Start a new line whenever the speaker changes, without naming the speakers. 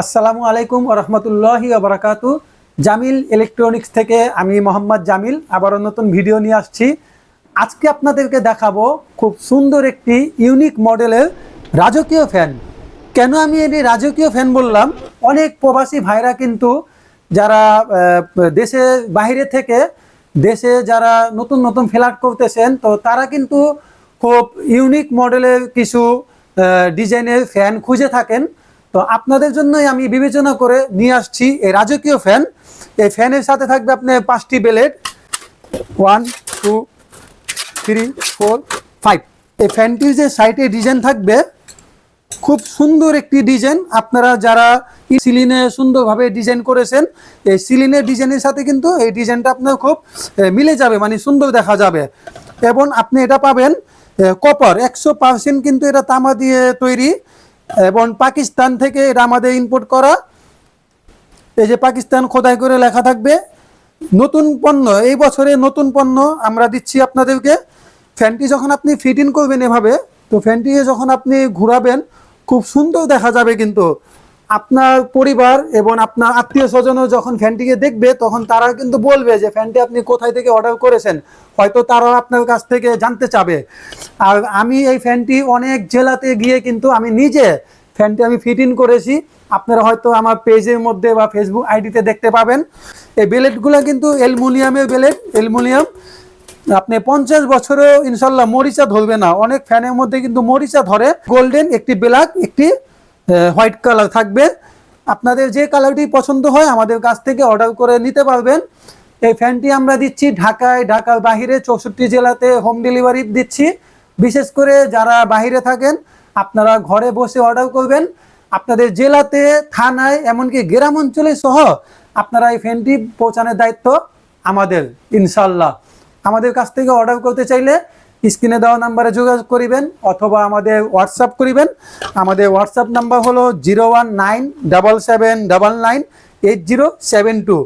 আসসালামু আলাইকুম রহমতুল্লাহি আবরাকাতু জামিল ইলেকট্রনিক্স থেকে আমি মোহাম্মদ জামিল, আবারও নতুন ভিডিও নিয়ে আসছি। আজকে আপনাদেরকে দেখাবো খুব সুন্দর একটি ইউনিক মডেলের রাজকীয় ফ্যান। কেন আমি এটি রাজকীয় ফ্যান বললাম? অনেক প্রবাসী ভাইরা কিন্তু যারা দেশে বাইরে থেকে, দেশে যারা নতুন নতুন ফ্ল্যাট করতেছেন, তো তারা কিন্তু খুব ইউনিক মডেলের কিছু ডিজাইনের ফ্যান খুঁজে থাকেন। তো আপনাদের জন্যই আমি বিবেচনা করে নিয়ে আসছি এই রাজকীয় ফ্যান। এই ফ্যানের সাথে থাকবে আপনার পাঁচটি blade one two three four five এই ফ্যানটির যে সাইটে ডিজাইন থাকবে, খুব সুন্দর একটি ডিজাইন। আপনারা যারা সিলিনে সুন্দরভাবে ডিজাইন করেছেন, এই সিলিনের ডিজাইনের সাথে কিন্তু এই ডিজাইনটা আপনার খুব মিলে যাবে মানে সুন্দর দেখা যাবে। এবং আপনি এটা পাবেন কপার একশো পার্সেন্ট কিন্তু এটা তামা দিয়ে তৈরি। এবং পাকিস্তান থেকে এটা আমাদের ইম্পোর্ট করা, এই যে পাকিস্তান খোদাই করে লেখা থাকবে, নতুন পণ্য, এই বছরে নতুন পণ্য আমরা দিচ্ছি আপনাদেরকে। ফ্যানটি যখন আপনি ফিট ইন করবেন এভাবে, তো ফ্যানটি যখন আপনি ঘুরাবেন, খুব সুন্দর দেখা যাবে কিন্তু। আপনার পরিবার এবং আপনার আত্মীয় স্বজনও যখন ফ্যানটিকে দেখবে, তখন তারা কিন্তু বলবে যে, ফ্যানটি আপনি কোথায় থেকে অর্ডার করেছেন? হয়তো তারা আপনার কাছ থেকে জানতে চাবে। আর আমি এই ফ্যানটি অনেক জেলাতে গিয়ে কিন্তু আমি নিজে ফ্যানটি আমি ফিট ইন করেছি। আপনারা হয়তো আমার পেজের মধ্যে বা ফেসবুক আইডিতে দেখতে পাবেন। এই বেলেটগুলো কিন্তু অ্যালমুনিয়ামের বেলেট অ্যালমুনিয়াম। আপনি পঞ্চাশ বছরেও ইনশাল্লাহ মরিচা ধরবে না। অনেক ফ্যানের মধ্যে কিন্তু মরিচা ধরে। গোল্ডেন একটি ব্ল্যাক, একটি হোয়াইট কালার থাকবে। আপনাদের যে কালারটি পছন্দ হয় আমাদের কাছ থেকে অর্ডার করে নিতে পারবেন। এই ফ্যানটি আমরা দিচ্ছি ঢাকায়, ঢাকার বাহিরে, চৌষট্টি জেলাতে হোম ডেলিভারি দিচ্ছি। বিশেষ করে যারা বাইরে থাকেন, আপনারা ঘরে বসে অর্ডার করবেন। আপনাদের জেলাতে, থানায়, এমনকি গ্রাম অঞ্চলে সহ আপনারা এই ফ্যানটি পৌঁছানোর দায়িত্ব আমাদের, ইনশাল্লাহ। আমাদের কাছ থেকে অর্ডার করতে চাইলে স্ক্রিনে দেওয়া নাম্বারে যোগাযোগ করিবেন অথবা আমাদের হোয়াটসঅ্যাপ করিবেন। আমাদের হোয়াটসঅ্যাপ নাম্বার হলো zero one nine double seven double nine eight zero seven two.